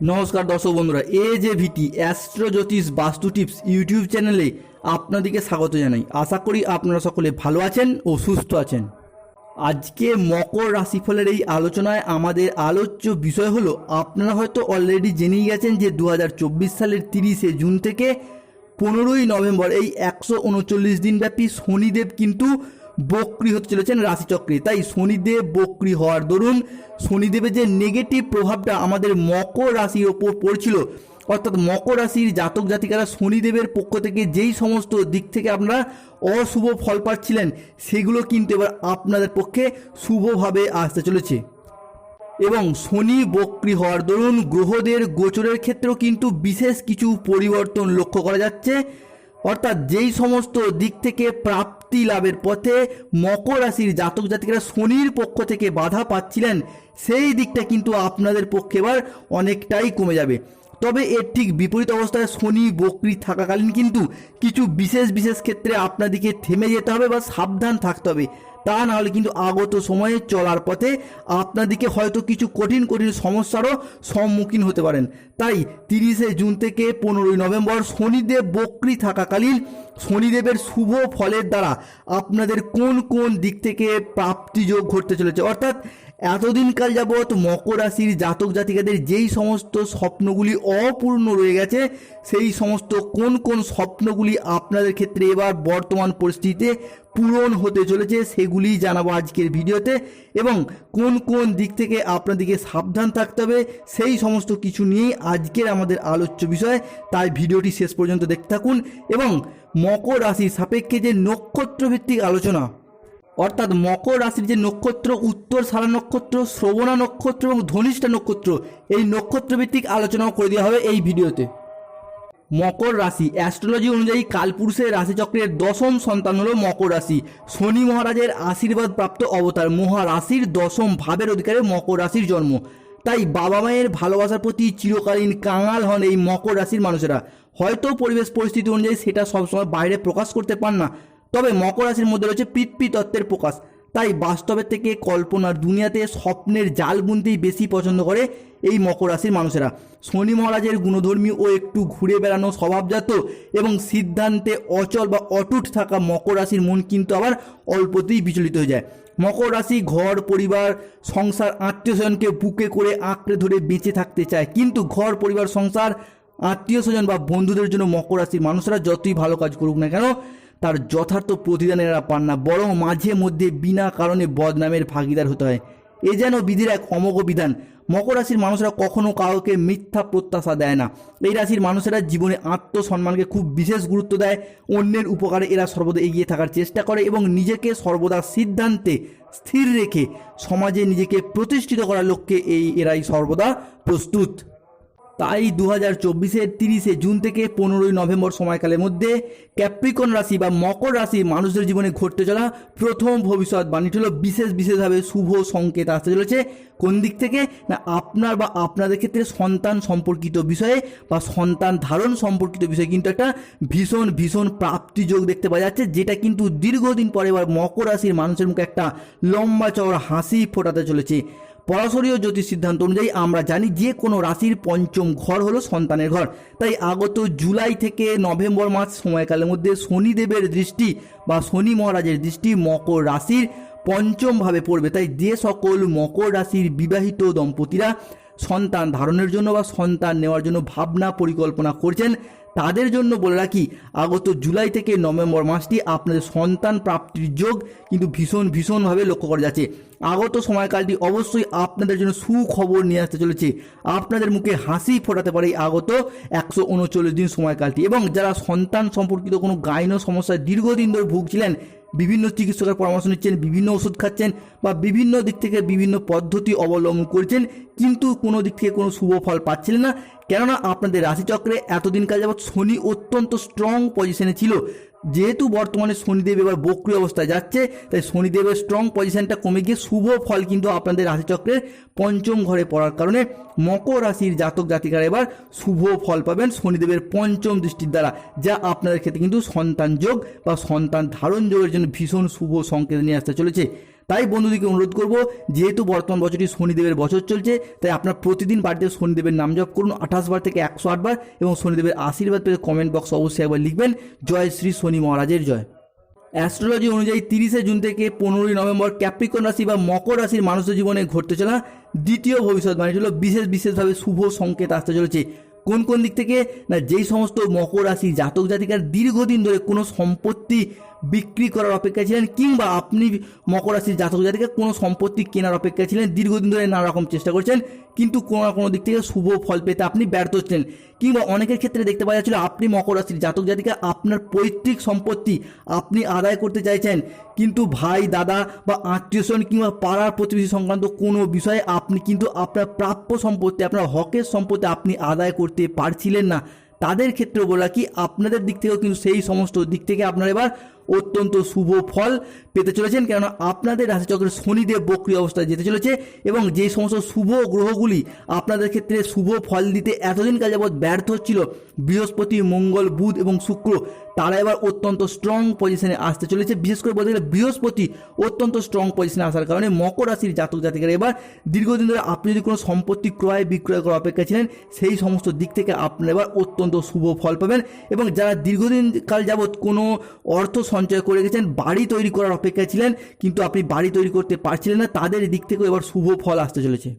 নমস্কার দর্শক বন্ধুরা, এ যে ভিটি অ্যাস্ট্রো জ্যোতিষ বাস্তু টিপস ইউটিউব চ্যানেলে আপনাদেরকে স্বাগত জানাই। আশা করি আপনারা সকলে ভালো আছেন ও সুস্থ আছেন। আজকে মকর রাশিফলের এই আলোচনায় আমাদের আলোচ্য বিষয় হলো, আপনারা হয়তো অলরেডি জেনেই গেছেন যে দু হাজার চব্বিশ সালের তিরিশে জুন থেকে পনেরোই নভেম্বর, এই একশো উনচল্লিশ দিনব্যাপী শনিদেব কিন্তু বক্রি হতে চলেছেন রাশিচক্রে। তাই শনিদেব বক্রি হওয়ার দরুন শনিদেবের যে নেগেটিভ প্রভাবটা আমাদের মকর রাশির ওপর পড়ছিল, অর্থাৎ মকর রাশির জাতক জাতিকারা শনিদেবের পক্ষ থেকে যেই সমস্ত দিক থেকে আপনারা অশুভ ফল পাচ্ছিলেন, সেগুলো কিন্তু এবার আপনাদের পক্ষে শুভভাবে আসতে চলেছে। এবং শনি বক্রি হওয়ার দরুন গ্রহদের গোচরের ক্ষেত্রেও কিন্তু বিশেষ কিছু পরিবর্তন লক্ষ্য করা যাচ্ছে, অর্থাৎ যেই সমস্ত দিক থেকে প্রাপ্তি লাভের পথে মকর রাশির জাতক জাতিকারা শনির পক্ষ থেকে বাধা পাচ্ছিলেন, সেই দিকটা কিন্তু আপনাদের পক্ষে এবার অনেকটাই কমে যাবে। তবে এর ঠিক বিপরীত অবস্থায় শনি বকরি থাকাকালীন কিন্তু কিছু বিশেষ বিশেষ ক্ষেত্রে আপনাদেরকে থেমে যেতে হবে বা সাবধান থাকতে হবে। তা না হলে কিন্তু আগত সময়ে চলার পথে আপনাদেরকে হয়তো কিছু কঠিন কঠিন সমস্যারও সম্মুখীন হতে পারেন। তাই তিরিশে জুন থেকে পনেরোই নভেম্বর শনিদেব বকরি থাকাকালীন শনিদেবের শুভ ফলের দ্বারা আপনাদের কোন কোন দিক থেকে প্রাপ্তিযোগ ঘটতে চলেছে? অর্থাৎ এতদিনকাল যাবৎ মকর রাশির জাতক জাতিকাদের যেই সমস্ত স্বপ্নগুলি অপূর্ণ রয়ে গেছে, সেই সমস্ত কোন কোন স্বপ্নগুলি আপনাদের ক্ষেত্রে এবার বর্তমান পরিস্থিতিতে পূরণ হতে চলেছে, সেগুলি জানাব আজকের ভিডিওতে। এবং কোন কোন দিক থেকে আপনাদেরকে সাবধান থাকতে হবে, সেই সমস্ত কিছু নিয়েই আজকের আমাদের আলোচ্য বিষয়। তাই ভিডিওটি শেষ পর্যন্ত দেখতে থাকুন। এবং মকর রাশির সাপেক্ষে যে নক্ষত্রভিত্তিক আলোচনা। অর্থাৎ মকর রাশির যে নক্ষত্র, উত্তর সারা নক্ষত্র, শ্রবণা নক্ষত্র এবং ধনিষ্ঠা নক্ষত্র, এই নক্ষত্রভিত্তিক আলোচনাও করে দেওয়া হবে এই ভিডিওতে। মকর রাশি, অ্যাস্ট্রোলজি অনুযায়ী কালপুরুষের রাশিচক্রের দশম সন্তান হলো মকর রাশি। শনি মহারাজের আশীর্বাদ প্রাপ্ত অবতার, মহারাশির দশম ভাবের অধিকারে মকর রাশির জন্ম। তাই বাবা মায়ের ভালোবাসার প্রতি চিরকালীন কাঙাল হন এই মকর রাশির মানুষেরা। হয়তো পরিবেশ পরিস্থিতি অনুযায়ী সেটা সবসময় বাইরে প্রকাশ করতে পান না। তবে মকর রাশির মধ্যে রয়েছে পিতৃ তত্ত্বের প্রকাশ। তাই বাস্তবের থেকে কল্পনার দুনিয়াতে স্বপ্নের জাল বুনতেই বেশি পছন্দ করে এই মকর রাশির মানুষেরা। শনি মহারাজের গুণধর্মী ও একটু ঘুরে বেড়ানো স্বভাবজাত এবং সিদ্ধান্তে অচল বা অটুট থাকা মকর রাশির মন কিন্তু আবার অল্পতেই বিচলিত হয়ে যায়। মকর রাশি ঘর, পরিবার, সংসার, আত্মীয় স্বজনকে বুকে করে আঁকড়ে ধরে বেঁচে থাকতে চায়। কিন্তু ঘর, পরিবার, সংসার আত্মীয় স্বজন বা বন্ধুদের জন্য মকর রাশির মানুষরা যতই ভালো কাজ করুক না কেন, তার যথার্থ প্রতিদান এরা পান না, বরং মাঝে মধ্যে বিনা কারণে বদনামের ভাগিদার হতে হয়। এ যেন বিধির এক অমোঘ বিধান। মকর রাশির মানুষরা কখনো কাউকে মিথ্যা প্রত্যাশা দেয় না। এই রাশির মানুষেরা জীবনে আত্মসম্মানকে খুব বিশেষ গুরুত্ব দেয়। অন্যের উপকারে এরা সর্বদা এগিয়ে থাকার চেষ্টা করে এবং নিজেকে সর্বদা সিদ্ধান্তে স্থির রেখে সমাজে নিজেকে প্রতিষ্ঠিত করার লক্ষ্যে এই এরাই সর্বদা প্রস্তুত। তাই দু হাজার চব্বিশের তিরিশে জুন থেকে পনেরোই নভেম্বর সময়কালের মধ্যে ক্যাপ্রিকন রাশি বা মকর রাশি মানুষদের জীবনে ঘটতে চলা প্রথম ভবিষ্যৎবাণীটি হলো বিশেষ বিশেষভাবে শুভ সংকেত আসতে চলেছে। কোন দিক থেকে? না, আপনার বা আপনাদের ক্ষেত্রে সন্তান সম্পর্কিত বিষয়ে বা সন্তান ধারণ সম্পর্কিত বিষয়ে কিন্তু একটা ভীষণ ভীষণ প্রাপ্তিযোগ দেখতে পাওয়া যাচ্ছে, যেটা কিন্তু দীর্ঘদিন পরে এবার মকর রাশির মানুষের মুখে একটা লম্বা চওড়া হাসি ফোটাতে চলেছে। পরাশরীয় জ্যোতিষ সিদ্ধান্ত অনুযায়ী আমরা জানি যে কোনো রাশির পঞ্চম ঘর হলো সন্তানের ঘর। তাই আগত জুলাই থেকে নভেম্বর মাস সময়কালের মধ্যে শনিদেবের দৃষ্টি বা শনি মহারাজের দৃষ্টি মকর রাশির পঞ্চমভাবে পড়বে। তাই যে সকল মকর রাশির বিবাহিত দম্পতিরা সন্তান ধারণের জন্য বা সন্তান নেওয়ার জন্য ভাবনা পরিকল্পনা করছেন তাদের জন্য বলে রাখি, আগত জুলাই থেকে নভেম্বর মাসটি আপনাদের সন্তান প্রাপ্তির যোগ কিন্তু ভীষণ ভীষণভাবে লক্ষ্য করা যাচ্ছে। আগত সময়কালটি অবশ্যই আপনাদের জন্য সুখবর নিয়ে আসতে চলেছে। আপনাদের মুখে হাসি ফোটাতে পারে আগত একশো উনচল্লিশ দিন সময়কালটি এবং যারা সন্তান সম্পর্কিত কোনো গাইন সমস্যায় দীর্ঘদিন ধরে ভুগছিলেন, বিভিন্ন চিকিৎসকের পরামর্শ নিচ্ছেন, বিভিন্ন ওষুধ খাচ্ছেন বা বিভিন্ন দিক থেকে বিভিন্ন পদ্ধতি অবলম্বন করছেন, কিন্তু কোনো দিক থেকে কোনো শুভ ফল পাচ্ছিলেন না। কেননা আপনাদের রাশিচক্রে এতদিনকাল যাবৎ শনি অত্যন্ত স্ট্রং পজিশনে ছিল। যেহেতু বর্তমানে শনিদেব এবার বক্রি অবস্থায় যাচ্ছে, তাই শনিদেবের স্ট্রং পজিশনটা কমে গিয়ে শুভ ফল কিন্তু আপনাদের রাশিচক্রের পঞ্চম ঘরে পড়ার কারণে মকর রাশির জাতক জাতিকারা এবার শুভ ফল পাবেন শনিদেবের পঞ্চম দৃষ্টির দ্বারা, যা আপনাদের ক্ষেত্রে কিন্তু সন্তান যোগ বা সন্তান ধারণ যোগের জন্য ভীষণ শুভ সংকেত নিয়ে আসতে চলেছে। তাই বন্ধুদেরকে অনুরোধ করব, যেহেতু বর্তমান বছরটি শনিদেবের বছর চলছে, তাই আপনার প্রতিদিন বাড়িতে শনিদেবের নাম জপ করুন, আঠাশ বার থেকে একশো আট বার এবং শনিদেবের আশীর্বাদ পেয়ে কমেন্ট বক্স অবশ্যই একবার লিখবেন। জয় শ্রী শনি মহারাজের জয়। অ্যাস্ট্রোলজি অনুযায়ী তিরিশে জুন থেকে পনেরোই নভেম্বর ক্যাপ্রিকন রাশি বা মকর রাশির মানুষের জীবনে ঘটতে চলা দ্বিতীয় ভবিষ্যৎবাণী হলো বিশেষ বিশেষভাবে শুভ সংকেত আসতে চলেছে। কোন কোন দিক থেকে? না, যেই সমস্ত মকর রাশি জাতক জাতিকার দীর্ঘদিন ধরে কোনো সম্পত্তি বিক্রি করার অপেক্ষায় ছিলেন কিংবা আপনি মকর রাশির জাতক জাতিকে কোনো সম্পত্তি কেনার অপেক্ষায় ছিলেন, দীর্ঘদিন ধরে নানা রকম চেষ্টা করছেন, কিন্তু কোনো না কোনো দিক থেকে শুভ ফল পেতে আপনি ব্যর্থ হচ্ছেন কিংবা অনেকের ক্ষেত্রে দেখতে পাওয়া যাচ্ছিল আপনি মকর রাশির জাতক জাতিকে আপনার পৈতৃক সম্পত্তি আপনি আদায় করতে চাইছেন, কিন্তু ভাই, দাদা বা আত্মীয়স্বজন কিংবা পাড়ার প্রতিবেশী সংক্রান্ত কোনো বিষয়ে আপনি কিন্তু আপনার প্রাপ্য সম্পত্তি, আপনার হকের সম্পত্তি আপনি আদায় করতে পারছিলেন না। তাদের ক্ষেত্রে বলা কি, আপনাদের দিক থেকেও কিন্তু সেই সমস্ত দিক থেকে আপনারা এবার অত্যন্ত শুভ ফল পেতে চলেছেন। কেননা আপনাদের রাশিচক্রের শনিদেব বক্রি অবস্থায় যেতে চলেছে এবং যে সমস্ত শুভ গ্রহগুলি আপনাদের ক্ষেত্রে শুভ ফল দিতে এতদিন কাল যাবৎ ব্যর্থ হচ্ছিল, বৃহস্পতি, মঙ্গল, বুধ এবং শুক্র তারা এবার অত্যন্ত স্ট্রং পজিশনে আসতে চলেছে। বিশেষ করে বলতে গেলে বৃহস্পতি অত্যন্ত স্ট্রং পজিশনে আসার কারণে মকর রাশির জাতক জাতিকারা এবার দীর্ঘদিন ধরে আপনি যদি কোনো সম্পত্তি ক্রয়, বিক্রয় করার অপেক্ষা ছিলেন, সেই সমস্ত দিক থেকে আপনারা এবার অত্যন্ত শুভ ফল পাবেন এবং যারা দীর্ঘদিন কাল যাবৎ কোনো অর্থ সঞ্চয় করে গেছেন বাড়ি তৈরি করার অপেক্ষায় ছিলেন, কিন্তু আপনি বাড়ি তৈরি করতে পারছিলেন না, তাদের দিক থেকেও এবার শুভ ফল আসতে চলেছে।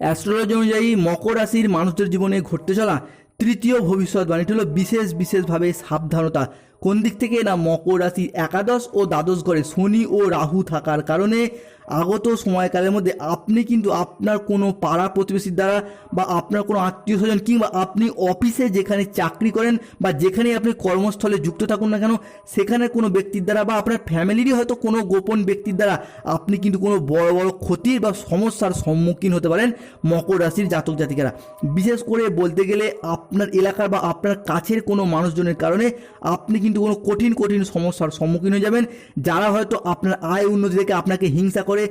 অ্যাস্ট্রোলজি অনুযায়ী মকর রাশির মানুষদের জীবনে ঘটতে চলা তৃতীয় ভবিষ্যৎবাণীটি হলো বিশেষ বিশেষভাবে সাবধানতা। কোন দিক থেকে না মকর রাশি একাদশ ও দ্বাদশ ঘরে শনি ও রাহু থাকার কারণে আগত সময়কালের মধ্যে আপনি কিন্তু আপনার কোনো পাড়া প্রতিবেশীর দ্বারা বা আপনার কোনো আত্মীয় স্বজন কিংবা আপনি অফিসে যেখানে চাকরি করেন বা যেখানে আপনি কর্মস্থলে যুক্ত থাকুন না কেন, সেখানে কোনো ব্যক্তির দ্বারা বা আপনার ফ্যামিলিরই হয়তো কোনো গোপন ব্যক্তির দ্বারা আপনি কিন্তু কোনো বড় বড় ক্ষতির বা সমস্যার সম্মুখীন হতে পারেন মকর রাশির জাতক জাতিকারা। বিশেষ করে বলতে গেলে আপনার এলাকার বা আপনার কাছের কোনো মানুষজনের কারণে আপনি কিন্তু কোনো কঠিন কঠিন সমস্যার সম্মুখীন হয়ে যাবেন। যারা হয়তো আপনার আয় উন্নতি থেকে আপনাকে হিংসা করে,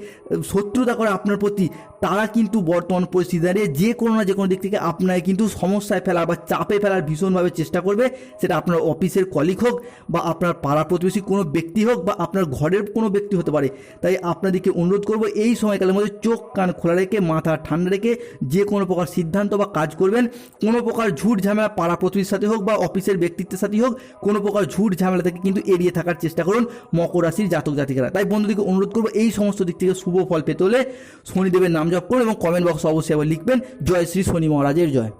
শত্রুতা করে আপনার প্রতি, তারা কিন্তু বর্তমান পরিস্থিতি দাঁড়িয়ে যে কোনো না যে কোনো দিক থেকে আপনাকে কিন্তু সমস্যায় ফেলার বা চাপে ফেলার ভীষণভাবে চেষ্টা করবে। সেটা আপনার অফিসের কলিগ হোক বা আপনার পাড়া প্রতিবেশী কোনো ব্যক্তি হোক বা আপনার ঘরের কোনো ব্যক্তি হতে পারে। তাই আপনাদেরকে অনুরোধ করব, এই সময়কালের মধ্যে চোখ, কান খোলা রেখে, মাথা ঠান্ডা রেখে যে কোনো প্রকার সিদ্ধান্ত বা কাজ করবেন। কোনো প্রকার ঝুট ঝামেলা পাড়া প্রতিবেশীর সাথে হোক বা অফিসের ব্যক্তিত্বের সাথে হোক, কোনো প্রকার ঝুট ঝামেলা থেকে কিন্তু এড়িয়ে থাকার চেষ্টা করুন মকর রাশির জাতক জাতিকারা। তাই বন্ধুদেরকে অনুরোধ করব, এই সমস্ত দিক থেকে শুভ ফল পেতে হলে শনিদেবের নাম জপ করুন এবং কমেন্ট বক্সে অবশ্যই আবার লিখবেন, জয় শ্রী শনি মহারাজের জয়।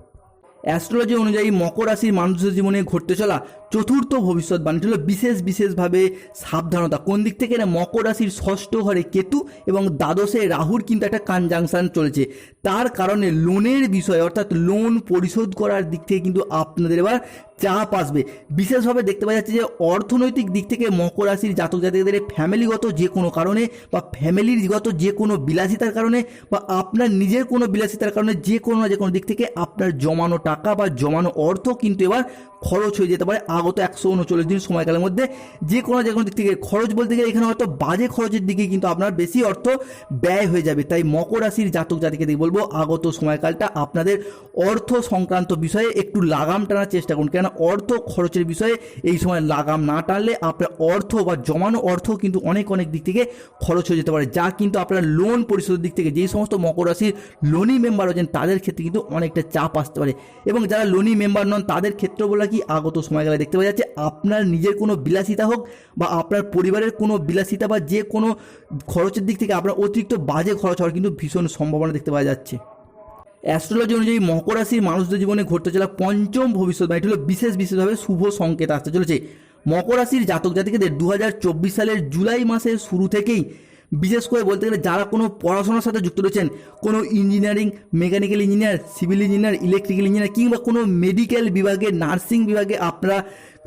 অ্যাস্ট্রোলজি অনুযায়ী মকর রাশির মানুষের জীবনে ঘটতে চলা চতুর্থ ভবিষ্যৎবাণীটি হলো বিশেষ বিশেষভাবে সাবধানতা। কোন দিক থেকে না মকর রাশির ষষ্ঠ ঘরে কেতু এবং দ্বাদশে রাহুর কিন্তু একটা কনজাংশন চলেছে। তার কারণে লোনের বিষয়ে অর্থাৎ লোন পরিশোধ করার দিক থেকে কিন্তু আপনাদের এবার চাপ আসবে। বিশেষভাবে দেখতে পাওয়া যাচ্ছে যে অর্থনৈতিক দিক থেকে মকর রাশির জাতক জাতিকাদের ফ্যামিলিগত যে কোনো কারণে বা ফ্যামিলিগত যে কোনো বিলাসিতার কারণে বা আপনার নিজের কোনো বিলাসিতার কারণে যে কোনো না যে কোনো দিক থেকে আপনার জমানো টাকা বা জমানো অর্থ কিন্তু এবার খরচ হয়ে যেতে পারে। আগত একশো উনচল্লিশ দিন সময়কালের মধ্যে যে কোনো যে কোনো দিক থেকে। খরচ বলতে গেলে এখানে হয়তো বাজে খরচের দিকে কিন্তু আপনার বেশি অর্থ ব্যয় হয়ে যাবে। তাই মকর রাশির জাতক জাতিকে দিয়ে বলব, আগত সময়কালটা আপনাদের অর্থ সংক্রান্ত বিষয়ে একটু লাগাম টানার চেষ্টা করুন। কেন অর্থ খরচের বিষয়ে এই সময় লাগাম না টানলে আপনার অর্থ বা জমানো অর্থ কিন্তু অনেক অনেক দিক থেকে খরচ হয়ে যেতে পারে। যা কিন্তু আপনার লোন পরিশোধের দিক থেকে, যেই সমস্ত মকর রাশির লোনি মেম্বার আছেন, তাদের ক্ষেত্রে কিন্তু অনেকটা চাপ আসতে পারে। এবং যারা লোনি মেম্বার নন, তাদের ক্ষেত্রে বলা কি, আগত সময়কালে দেখতে পাওয়া যাচ্ছে আপনার নিজের কোনো বিলাসিতা হোক বা আপনার পরিবারের কোনো বিলাসিতা বা যে কোনো খরচের দিক থেকে আপনার অতিরিক্ত বাজে খরচ হওয়ার কিন্তু ভীষণ সম্ভাবনা দেখতে পাওয়া যাচ্ছে। অ্যাস্ট্রোলজি অনুযায়ী মকর রাশির মানুষদের জীবনে ঘটতে চলা পঞ্চম ভবিষ্যৎবাণীটি হলো বিশেষ বিশেষভাবে শুভ সংকেত আসতে চলেছে। মকর রাশির জাতক জাতিকাদের দু সালের জুলাই মাসের শুরু থেকেই বিশেষ করে বলতে গেলে যারা কোনো পড়াশোনার সাথে যুক্ত রয়েছেন, কোনো engineering mechanical engineer civil engineer electrical engineer কিংবা কোনো মেডিকেল বিভাগে নার্সিং বিভাগে আপনারা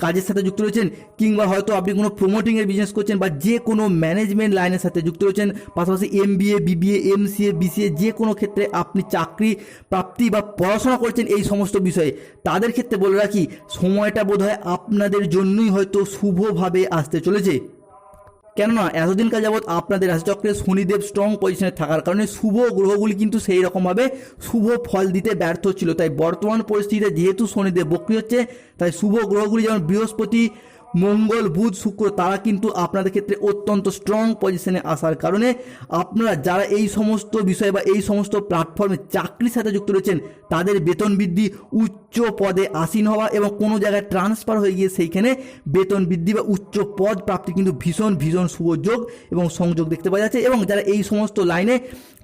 কাজের সাথে যুক্ত রয়েছেন, কিংবা হয়তো আপনি কোনো প্রমোটিংয়ের বিজনেস করছেন বা যে কোনো ম্যানেজমেন্ট লাইনের সাথে যুক্ত রয়েছেন, পাশাপাশি MBA BBA MCA BCA যে কোনো ক্ষেত্রে আপনি চাকরি প্রাপ্তি বা পড়াশোনা করছেন এই সমস্ত বিষয়ে, তাদের ক্ষেত্রে বলে রাখি, সময়টা বোধহয় আপনাদের জন্যই হয়তো শুভভাবে আসতে চলেছে। কেননা এতদিন কাল যাবৎ আপনাদের রাশিচক্রে শনিদেব স্ট্রং পজিশনে থাকার কারণে শুভ গ্রহগুলি কিন্তু সেই রকমভাবে শুভ ফল দিতে ব্যর্থ ছিল। তাই বর্তমান পরিস্থিতিতে যেহেতু শনিদেব বক্রি হচ্ছে, তাই শুভ গ্রহগুলি যেমন বৃহস্পতি, মঙ্গল, বুধ, শুক্র, তারা কিন্তু আপনাদের ক্ষেত্রে অত্যন্ত স্ট্রং পজিশনে আসার কারণে আপনারা যারা এই সমস্ত বিষয় বা এই সমস্ত প্ল্যাটফর্মে চাকরির সাথে যুক্ত রয়েছেন, তাদের বেতন বৃদ্ধি, উচ্চ পদে আসীন হওয়া এবং কোনো জায়গায় ট্রান্সফার হয়ে গিয়ে সেইখানে বেতন বৃদ্ধি বা উচ্চ পদ প্রাপ্তি কিন্তু ভীষণ ভীষণ সুযোগ এবং সংযোগ দেখতে পাওয়া যাচ্ছে। এবং যারা এই সমস্ত লাইনে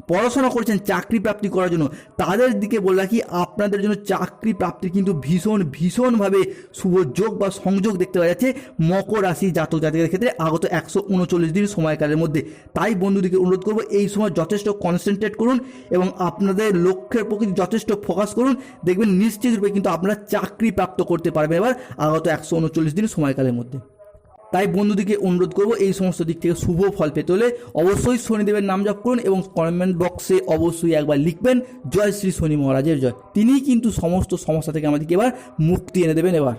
পড়াশোনা করছেন চাকরি প্রাপ্তি করার জন্য, তাদের দিকে বলে রাখি, আপনাদের জন্য চাকরি প্রাপ্তির কিন্তু ভীষণ, ভীষণভাবে শুভ যোগ বা সংযোগ দেখতে পাওয়া যাচ্ছে মকর রাশি জাতক জাতিকের ক্ষেত্রে আগত একশো উনচল্লিশ দিন সময়কালের মধ্যে। তাই বন্ধুদিকে অনুরোধ করব, এই সময় যথেষ্ট কনসেন্ট্রেট করুন এবং আপনাদের লক্ষ্যের প্রতি যথেষ্ট ফোকাস করুন। দেখবেন নিশ্চিত রূপে কিন্তু আপনারা চাকরি প্রাপ্ত করতে পারবেন এবার আগত একশো উনচল্লিশ দিন সময়কালের মধ্যে। তাই বন্ধুদিকে অনুরোধ করব এই সমস্ত দিক থেকে শুভ ফল পেতে হলে অবশ্যই শনিদেবের নাম জপ করুন এবং কমেন্ট বক্সে অবশ্যই একবার লিখবেন, জয় শ্রী শনি মহারাজের জয়। তিনিই কিন্তু সমস্ত সমস্যা থেকে আমাদেরকে এবার মুক্তি এনে দেবেন এবার।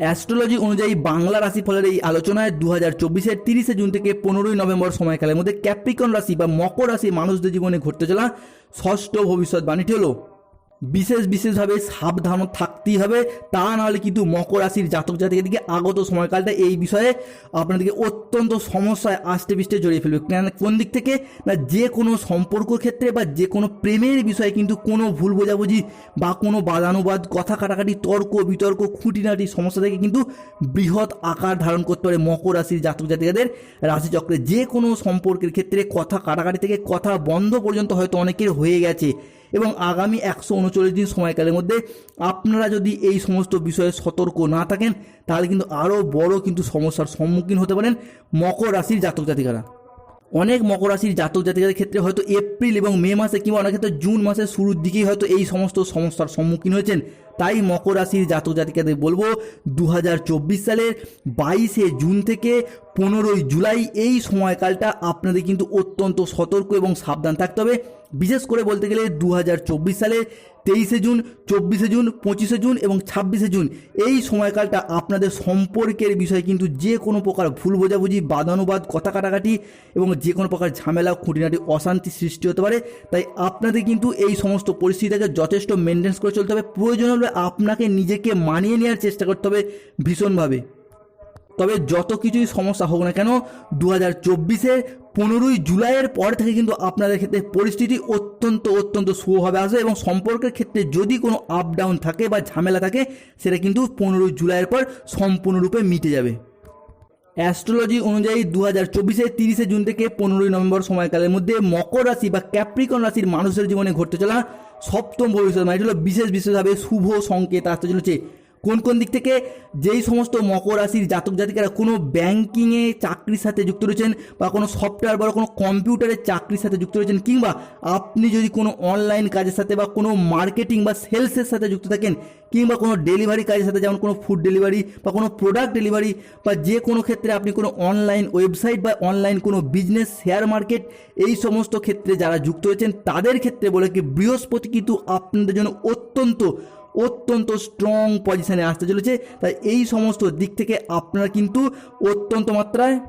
অ্যাস্ট্রোলজি অনুযায়ী বাংলা রাশি ফলের এই আলোচনায় দু হাজার চব্বিশের তিরিশে জুন থেকে পনেরোই নভেম্বর সময়কালের মধ্যে ক্যাপ্রিকন রাশি বা মকর রাশি মানুষদের জীবনে ঘটতে চলা ষষ্ঠ ভবিষ্যৎবাণীটি হলো বিশেষ বিশেষভাবে সাবধান থাকতেই হবে। তা নাহলে কিন্তু মকর রাশির জাতক জাতিকের দিকে আগত সময়কালটা এই বিষয়ে আপনাদেরকে অত্যন্ত সমস্যায় আষ্টে পিষ্টে জড়িয়ে ফেলবে। কেন কোন দিক থেকে? না, যে কোনো সম্পর্ক ক্ষেত্রে বা যে কোনো প্রেমের বিষয়ে কিন্তু কোনো ভুল বোঝাবুঝি বা কোনো বাদানুবাদ, কথা কাটাকাটি, তর্ক বিতর্ক, খুঁটিনাটি সমস্যা থেকে কিন্তু বৃহৎ আকার ধারণ করতে পারে মকর রাশির জাতক জাতিকাদের রাশিচক্রে। যে কোনো সম্পর্কের ক্ষেত্রে কথা কাটাকাটি থেকে কথা বন্ধ পর্যন্ত হয়তো অনেকের হয়ে গেছে। এবং আগামী একশো উনচল্লিশ দিন সময়কালের মধ্যে আপনারা যদি এই সমস্ত বিষয়ে সতর্ক না থাকেন, তাহলে কিন্তু আরও বড় কিন্তু সমস্যার সম্মুখীন হতে পারেন মকর রাশির জাতক জাতিকারা। অনেক মকর রাশির জাতক জাতিকাদের ক্ষেত্রে হয়তো এপ্রিল এবং মে মাসে কিংবা অনেক ক্ষেত্রে জুন মাসের শুরুর দিকেই হয়তো এই সমস্ত সমস্যার সম্মুখীন হয়েছেন। তাই মকর রাশির জাতক জাতিকাদের বলব দু হাজার চব্বিশ সালের বাইশে জুন থেকে পনেরোই জুলাই এই সময়কালটা আপনাদের কিন্তু অত্যন্ত সতর্ক এবং সাবধান থাকতে হবে। বিশেষ করে বলতে গেলে দু হাজার চব্বিশ সালে তেইশে জুন, চব্বিশে জুন, পঁচিশে জুন এবং ছাব্বিশে জুন এই সময়কালটা আপনাদের সম্পর্কের বিষয়ে কিন্তু যে কোনো প্রকার ভুল বোঝাবুঝি, বাদানুবাদ, কথা কাটাকাটি এবং যে কোনো প্রকার ঝামেলা, খুঁটিনাটি অশান্তি সৃষ্টি হতে পারে। তাই আপনাদের কিন্তু এই সমস্ত পরিস্থিতিটাকে যথেষ্ট মেনটেন্স করে চলতে হবে। প্রয়োজন হলে আপনাকে নিজেকে মানিয়ে নেওয়ার চেষ্টা করতে হবে ভীষণভাবে। তবে যত কিছুই সমস্যা হোক না কেন দু হাজার চব্বিশের পনেরোই জুলাইয়ের পর থেকে কিন্তু আপনাদের ক্ষেত্রে পরিস্থিতি অত্যন্ত অত্যন্ত শুভভাবে আসবে এবং সম্পর্কের ক্ষেত্রে যদি কোনো আপ ডাউন থাকে বা ঝামেলা থাকে, সেটা কিন্তু পনেরোই জুলাইয়ের পর সম্পূর্ণরূপে মিটে যাবে। অ্যাস্ট্রোলজি অনুযায়ী দু হাজার চব্বিশের তিরিশে জুন থেকে পনেরোই নভেম্বর সময়কালের মধ্যে মকর রাশি বা ক্যাপ্রিকন রাশির মানুষের জীবনে ঘটতে চলা সপ্তম ভবিষ্যৎ মানে বিশেষ বিশেষভাবে শুভ সংকেত আসতে চলেছে। কোন কোন দিক থেকে যেই সমস্ত মকর রাশির জাতক জাতিকারা কোনো ব্যাংকিংয়ে চাকরির সাথে যুক্ত রয়েছেন বা কোনো সফটওয়্যার বা কোনো কম্পিউটারের চাকরির সাথে যুক্ত রয়েছেন কিংবা আপনি যদি কোনো অনলাইন কাজের সাথে বা কোনো মার্কেটিং বা সেলসের সাথে যুক্ত থাকেন কিংবা কোনো ডেলিভারি কাজের সাথে, যেমন কোনো ফুড ডেলিভারি বা কোনো প্রোডাক্ট ডেলিভারি বা যে কোনো ক্ষেত্রে আপনি কোনো অনলাইন ওয়েবসাইট বা অনলাইন কোনো বিজনেস শেয়ার মার্কেট এই সমস্ত ক্ষেত্রে যারা যুক্ত হয়েছেন তাদের ক্ষেত্রে বলে কি বৃহস্পতি কিন্তু আপনাদের জন্য অত্যন্ত অত্যন্ত স্ট্রং পজিশনে আসতে চলেছে। তাই এই সমস্ত দিক থেকে আপনারা কিন্তু অত্যন্ত মাত্রায়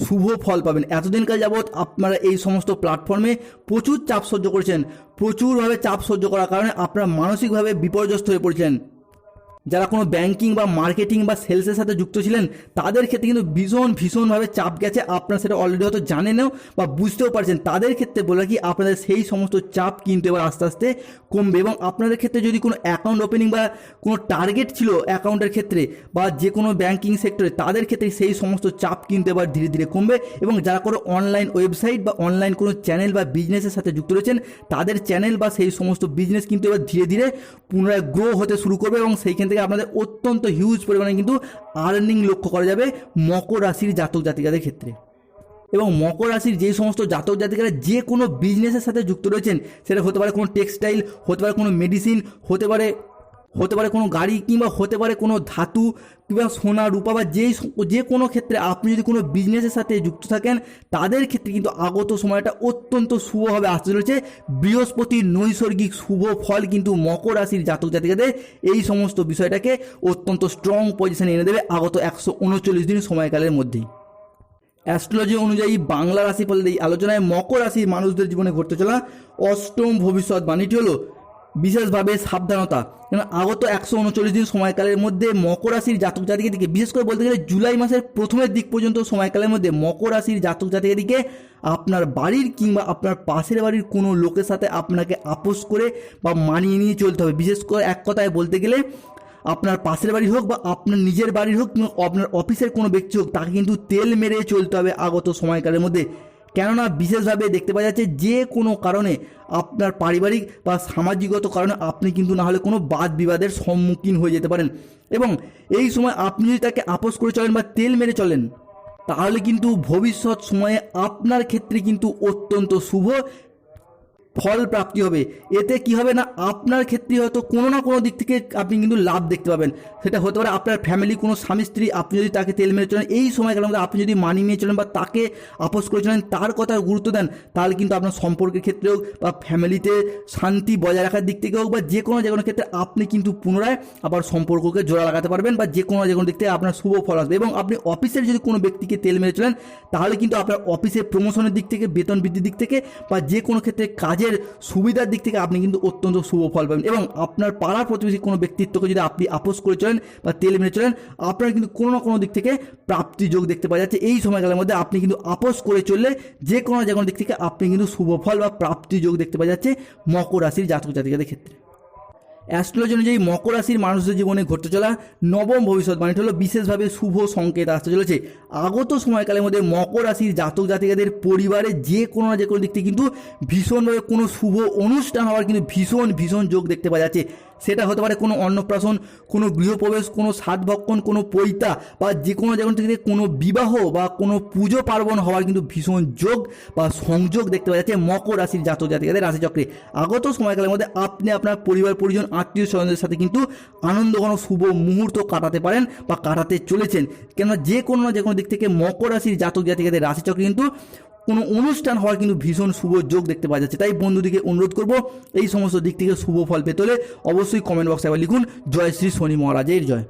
শুভ ফল পাবেন। এতদিনকার যাবৎ আপনারা এই সমস্ত প্ল্যাটফর্মে প্রচুর চাপ সহ্য করেছেন। প্রচুরভাবে চাপ সহ্য করার কারণে আপনারা মানসিকভাবে বিপর্যস্ত হয়ে পড়েছেন। যারা কোনো ব্যাংকিং বা মার্কেটিং বা সেলসের সাথে যুক্ত ছিলেন, তাদের ক্ষেত্রে কিন্তু ভীষণ, ভীষণভাবে চাপ গেছে। আপনারা সেটা অলরেডি হয়তো জানেনও বা বুঝতেও পারছেন। তাদের ক্ষেত্রে বলে কি আপনাদের সেই সমস্ত চাপ কিন্তু এবার আস্তে আস্তে কমবে এবং আপনাদের ক্ষেত্রে যদি কোনো অ্যাকাউন্ট ওপেনিং বা কোনো টার্গেট ছিল অ্যাকাউন্টের ক্ষেত্রে বা যে কোনো ব্যাংকিং সেক্টরে তাদের ক্ষেত্রে সেই সমস্ত চাপ কিন্তু এবার ধীরে ধীরে কমবে এবং যারা কোনো অনলাইন ওয়েবসাইট বা অনলাইন কোনো চ্যানেল বা বিজনেসের সাথে যুক্ত রয়েছেন, তাদের চ্যানেল বা সেই সমস্ত বিজনেস কিন্তু এবার ধীরে ধীরে পুনরায় গ্রো হতে শুরু করবে এবং সেইখান থেকে আপনাদের অত্যন্ত হিউজ পরিমাণে কিন্তু আর্নিং লক্ষ্য করা যাবে মকর রাশির জাতক জাতিকাদের ক্ষেত্রে। এবং মকর রাশির যে সমস্ত জাতক জাতিকারা যে কোনো বিজনেসের সাথে যুক্ত রয়েছেন, সেটা হতে পারে কোনো টেক্সটাইল হতে পারে কোনো মেডিসিন হতে পারে হতে পারে কোনো গাড়ি কিংবা হতে পারে কোনো ধাতু কিংবা সোনা, রূপা বা যেই যে কোনো ক্ষেত্রে আপনি যদি কোনো বিজনেসের সাথে যুক্ত থাকেন, তাদের ক্ষেত্রে কিন্তু আগত সময়টা অত্যন্ত শুভভাবে আসতে চলেছে। বৃহস্পতির নৈসর্গিক শুভ ফল কিন্তু মকর রাশির জাতক জাতিকাদের এই সমস্ত বিষয়টাকে অত্যন্ত স্ট্রং পজিশনে এনে দেবে আগত একশো উনচল্লিশ দিন সময়কালের মধ্যেই। অ্যাস্ট্রোলজি অনুযায়ী বাংলা রাশি ফলের এই আলোচনায় মকর রাশির মানুষদের জীবনে ঘটতে চলা অষ্টম ভবিষ্যৎ বাণীটি হলো বিশেষভাবে সাবধানতা। কেন আগত একশো উনচল্লিশ দিন সময়কালের মধ্যে মকর রাশির জাতক জাতিকে দিকে বিশেষ করে বলতে গেলে জুলাই মাসের প্রথমের দিক পর্যন্ত সময়কালের মধ্যে মকর রাশির জাতক জাতিকের দিকে আপনার বাড়ির কিংবা আপনার পাশের বাড়ির কোনো লোকের সাথে আপনাকে আপোষ করে বা মানিয়ে নিয়ে চলতে হবে। বিশেষ করে এক কথায় বলতে গেলে আপনার পাশের বাড়ি হোক বা আপনার নিজের বাড়ির হোক কিংবা আপনার অফিসের কোনো ব্যক্তি হোক, তাকে কিন্তু তেল মেরে চলতে হবে আগত সময়কালের মধ্যে। কেননা বিশেষভাবে দেখতে পাওয়া যাচ্ছে যে কোনো কারণে আপনার পারিবারিক বা সামাজিকগত কারণে আপনি কিন্তু না হলে কোনো বাদ বিবাদের সম্মুখীন হয়ে যেতে পারেন। এবং এই সময় আপনি যদি তাকে আপোষ করে চলেন বা তেল মেরে চলেন, তাহলে কিন্তু ভবিষ্যৎ সময়ে আপনার ক্ষেত্রে কিন্তু অত্যন্ত শুভ ফল প্রাপ্তি হবে। এতে কি হবে না, আপনার ক্ষেত্রে হয়তো কোনো না কোনো দিক থেকে আপনি কিন্তু লাভ দেখতে পাবেন। সেটা হতে পারে আপনার ফ্যামিলি কোনো স্বামী, স্ত্রী, আপনি যদি তাকে তেল মেরে চলেন, এই সময়কালের মধ্যে আপনি যদি মানিয়ে নিয়ে চলেন বা তাকে আপোষ করে চলেন, তার কথা গুরুত্ব দেন, তাহলে কিন্তু আপনার সম্পর্কের ক্ষেত্রে হোক বা ফ্যামিলিতে শান্তি বজায় রাখার দিক থেকে হোক বা যে কোনো যে কোনো ক্ষেত্রে আপনি কিন্তু পুনরায় আবার সম্পর্ককে জোড়া লাগাতে পারবেন বা যে কোনো যে কোনো দিক থেকে আপনার শুভ ফল আসবে। এবং আপনি অফিসের যদি কোনো ব্যক্তিকে তেল মেরে চলেন, তাহলে কিন্তু আপনার অফিসের প্রমোশনের দিক থেকে বেতন বৃদ্ধির দিক থেকে বা যে কোনো ক্ষেত্রে কাজের সুবিধার দিক থেকে আপনি কিন্তু অত্যন্ত শুভ ফল পাবেন। এবং আপনার পাড়ার প্রতিবেশী কোনো ব্যক্তিত্বকে যদি আপনি আপোষ করে চলেন বা তেল মেনে চলেন, আপনার কিন্তু কোনো না কোনো দিক থেকে প্রাপ্তি যোগ দেখতে পাওয়া যাচ্ছে। এই সময়কালের মধ্যে আপনি কিন্তু আপোষ করে চললে যে কোনো যে কোনো দিক থেকে আপনি কিন্তু শুভ ফল বা প্রাপ্তি যোগ দেখতে পাওয়া যাচ্ছে মকর রাশির জাতক জাতিকাদের ক্ষেত্রে। অ্যাস্ট্রোলজি অনুযায়ী মকর রাশির মানুষদের জীবনে ঘটতে চলা নবম ভবিষ্যৎ ভবিষ্যৎবাণীটি হলো বিশেষভাবে শুভ সংকেত আসতে চলেছে। আগত সময়কালের মধ্যে মকর রাশির জাতক জাতিকাদের পরিবারে যে কোনো না যে কোনো দিক থেকে কিন্তু ভীষণভাবে কোনো শুভ অনুষ্ঠান হওয়ার কিন্তু ভীষণ ভীষণ যোগ দেখতে পাওয়া যাচ্ছে। সেটা হতে পারে কোনো অন্নপ্রাশন, কোনো গৃহপ্রবেশ, কোনো সাতভক্ষণ কোনো পৈতা বা যে কোনো জায়গা থেকে কোনো বিবাহ বা কোনো পুজো পার্বণ হওয়ার কিন্তু ভীষণ যোগ বা সংযোগ দেখতে পাওয়া যাচ্ছে মকর রাশির জাতক জাতিকাদের রাশিচক্রে। আগত সময়কালের মধ্যে আপনি আপনার পরিবার, পরিজন, আত্মীয় স্বজনদের সাথে কিন্তু আনন্দ শুভ মুহূর্ত কাটাতে পারেন বা কাটাতে চলেছেন। কেননা যে কোনো না যে কোনো দিক থেকে মকর রাশির জাতক জাতিকাদের রাশিচক্রে কিন্তু কোনো অনুষ্ঠান হওয়ার কিন্তু ভীষণ শুভ যোগ দেখতে পাওয়া যাচ্ছে। তাই বন্ধুদিকে অনুরোধ করব, এই সমস্ত দিক থেকে শুভ ফল পেতে হলে অবশ্যই কমেন্ট বক্সে আবার লিখুন, জয় শ্রী শনি মহারাজের জয়।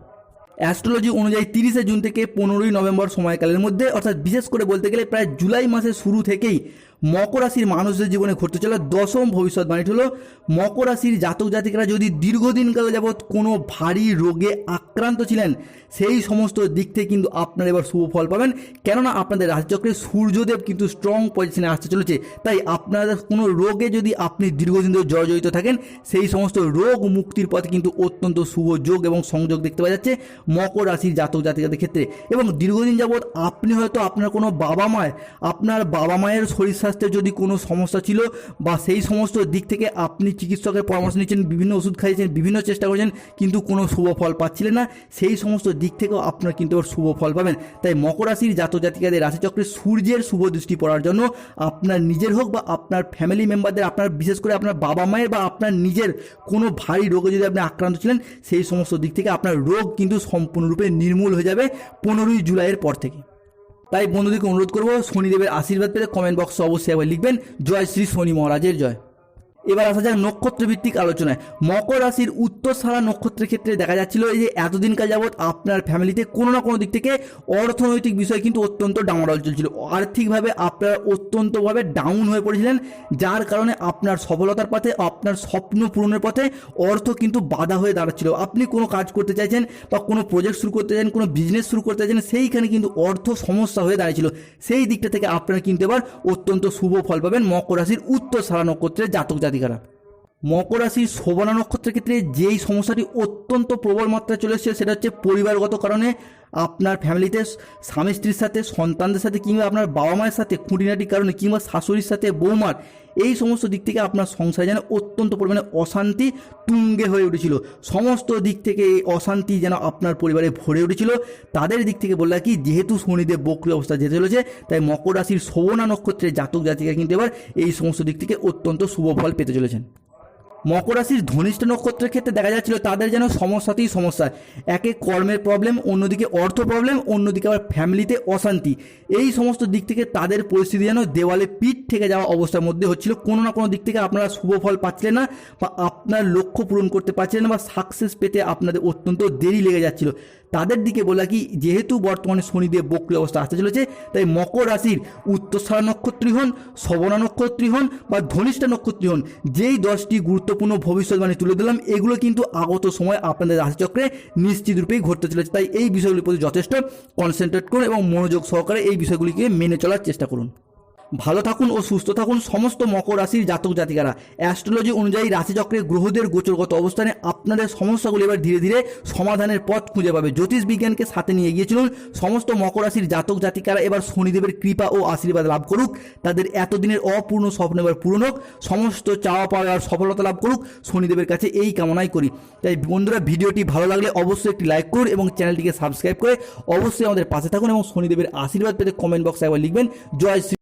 অ্যাস্ট্রোলজি অনুযায়ী তিরিশে জুন থেকে পনেরোই নভেম্বর সময়কালের মধ্যে, অর্থাৎ বিশেষ করে বলতে গেলে প্রায় জুলাই মাসের শুরু থেকেই মকর রাশির মানুষদের জীবনে ঘটতে চলা দশম ভবিষ্যৎবাণীটি হলো মকর রাশির জাতক জাতিকারা যদি দীর্ঘদিন কাল যাবৎ কোনো ভারী রোগে আক্রান্ত ছিলেন, সেই সমস্ত দিক থেকে কিন্তু আপনারা এবার শুভ ফল পাবেন। কেননা আপনাদের রাশিচক্রে সূর্যদেব কিন্তু স্ট্রং পজিশনে আসতে চলেছে। তাই আপনাদের কোনো রোগে যদি আপনি দীর্ঘদিন ধরে জর্জরিত থাকেন, সেই সমস্ত রোগ মুক্তির পথে কিন্তু অত্যন্ত শুভ যোগ এবং সংযোগ দেখতে পাওয়া যাচ্ছে মকর রাশির জাতক জাতিকাদের ক্ষেত্রে। এবং দীর্ঘদিন যাবৎ আপনি হয়তো আপনার কোনো বাবা মায়ের আপনার বাবা মায়ের শরীর স্বাস্থ্যের যদি কোনো সমস্যা ছিল বা সেই সমস্ত দিক থেকে আপনি চিকিৎসকের পরামর্শ নিয়েছেন, বিভিন্ন ওষুধ খাইয়েছেন, বিভিন্ন চেষ্টা করেছেন, কিন্তু কোনো শুভ ফল পাচ্ছিলেন না, সেই সমস্ত দিক থেকেও আপনার কিন্তু এবার শুভ ফল পাবেন। তাই মকর রাশির জাতক জাতিকাদের রাশিচক্রে সূর্যের শুভ দৃষ্টি পড়ার জন্য আপনার নিজের হোক বা আপনার ফ্যামিলি মেম্বারদের আপনার বিশেষ করে আপনার বাবা মায়ের বা আপনার নিজের কোনো ভারী রোগে যদি আপনি আক্রান্ত ছিলেন, সেই সমস্ত দিক থেকে আপনার রোগ কিন্তু সম্পূর্ণরূপে নির্মূল হয়ে যাবে পনেরোই জুলাইয়ের পর থেকে। তাই বন্ধুদেরকে অনুরোধ করব শনিদেবের আশীর্বাদ পেলে কমেন্ট বক্সে অবশ্যই একবার লিখবেন। জয় শ্রী শনি মহারাজের জয়। এবার আসা যাক নক্ষত্র ভিত্তিক আলোচনায়। মকর রাশির উত্তর সারা নক্ষত্রের ক্ষেত্রে দেখা যাচ্ছিল এই যে এতদিনকাল যাবৎ আপনার ফ্যামিলিতে কোনো না কোনো দিক থেকে অর্থনৈতিক বিষয় কিন্তু অত্যন্ত ডামাডল চলছিল। আর্থিকভাবে আপনারা অত্যন্তভাবে ডাউন হয়ে পড়েছিলেন, যার কারণে আপনার সফলতার পথে, আপনার স্বপ্ন পূরণের পথে অর্থ কিন্তু বাধা হয়ে দাঁড়াচ্ছিল। আপনি কোনো কাজ করতে চাইছেন বা কোনো প্রজেক্ট শুরু করতে চাইছেন, কোনো বিজনেস শুরু করতে চাইছেন, সেইখানে কিন্তু অর্থ সমস্যা হয়ে দাঁড়িয়েছিল। সেই দিকটা থেকে আপনারা কিন্তু এবার অত্যন্ত শুভ ফল পাবেন মকর রাশির উত্তর সারা নক্ষত্রের জাতক জাতিকারা মকর রাশির শোভনা নক্ষত্রের ক্ষেত্রে যেই সমস্যাটি অত্যন্ত প্রবল মাত্রায় চলে এসেছে, সেটা হচ্ছে পরিবারগত কারণে আপনার ফ্যামিলিতে স্বামী স্ত্রীর সাথে, সন্তানদের সাথে কিংবা আপনার বাবা মায়ের সাথে, খুঁটিনাটির কারণে কিংবা শাশুড়ির সাথে, বৌমার, এই সমস্ত দিক থেকে আপনার সংসারে যেন অত্যন্ত পরিমাণে অশান্তি তুঙ্গে হয়ে উঠেছিল। সমস্ত দিক থেকে এই অশান্তি যেন আপনার পরিবারে ভরে উঠেছিল। তাদের দিক থেকে বললাম কি, যেহেতু শনিদেব বক্রি অবস্থা যেতে চলেছে, তাই মকর রাশির শোভনা নক্ষত্রের জাতক জাতিকা কিন্তু এবার এই সমস্ত দিক থেকে অত্যন্ত শুভ ফল পেতে চলেছেন। মকর রাশির ধনিষ্ঠ নক্ষত্রের ক্ষেত্রে দেখা যাচ্ছিল তাদের যেন সমস্যাতেই সমস্যা। একে কর্মের প্রবলেম অন্যদিকে অর্থ প্রবলেম অন্যদিকে আবার ফ্যামিলিতে অশান্তি। এই সমস্ত দিক থেকে তাদের পরিস্থিতি যেন দেওয়ালে পিঠ থেকে যাওয়া অবস্থার মধ্যে হচ্ছিল। কোনো না কোনো দিক থেকে আপনারা শুভ ফল পাচ্ছিলেন না বা আপনার লক্ষ্য পূরণ করতে পারছিলেন না বা সাকসেস পেতে আপনাদের অত্যন্ত দেরি লেগে যাচ্ছিল। তাদের দিকে বলা কি, যেহেতু বর্তমানে শনিদেব বক্রি অবস্থা আসতে চলেছে, তাই মকর রাশির উত্তরসারা নক্ষত্রী হন, শবনা নক্ষত্রী হন বা ধনিষ্ঠা নক্ষত্রী হন। যেই দশটি গুরুত্ব গুরুত্বপূর্ণ ভবিষ্যৎবাণী তুলে দিলাম। এগুলো কিন্তু আগত সময় আপনাদের রাশিচক্রে নিশ্চিত রূপেই ঘটতে চলেছে। তাই এই বিষয়গুলির প্রতি যথেষ্ট কনসেন্ট্রেট করুন এবং মনোযোগ সহকারে এই বিষয়গুলিকে মেনে চলার চেষ্টা করুন। ভালো থাকুন ও সুস্থ থাকুন সমস্ত মকর রাশির জাতক জাতিকারা। অ্যাস্ট্রোলজি অনুযায়ী রাশিচক্রে গ্রহদের গোচরগত অবস্থানে আপনাদের সমস্যাগুলি এবার ধীরে ধীরে সমাধানের পথ খুঁজে পাবে। জ্যোতিষ বিজ্ঞানকে সাথে নিয়ে গিয়েছিলেন। সমস্ত মকর রাশির জাতক জাতিকারা এবার শনিদেবের কৃপা ও আশীর্বাদ লাভ করুক। তাদের এতদিনের অপূর্ণ স্বপ্ন এবার পূরণ হোক। সমস্ত চাওয়া পাওয়ার সফলতা লাভ করুক। শনিদেবের কাছে এই কামনাই করি। তাই বন্ধুরা, ভিডিওটি ভালো লাগলে অবশ্যই একটি লাইক করুন এবং চ্যানেলটিকে সাবস্ক্রাইব করে অবশ্যই আমাদের পাশে থাকুন এবং শনিদেবের আশীর্বাদ পেতে কমেন্ট বক্সে একবার লিখবেন। জয় শ্রী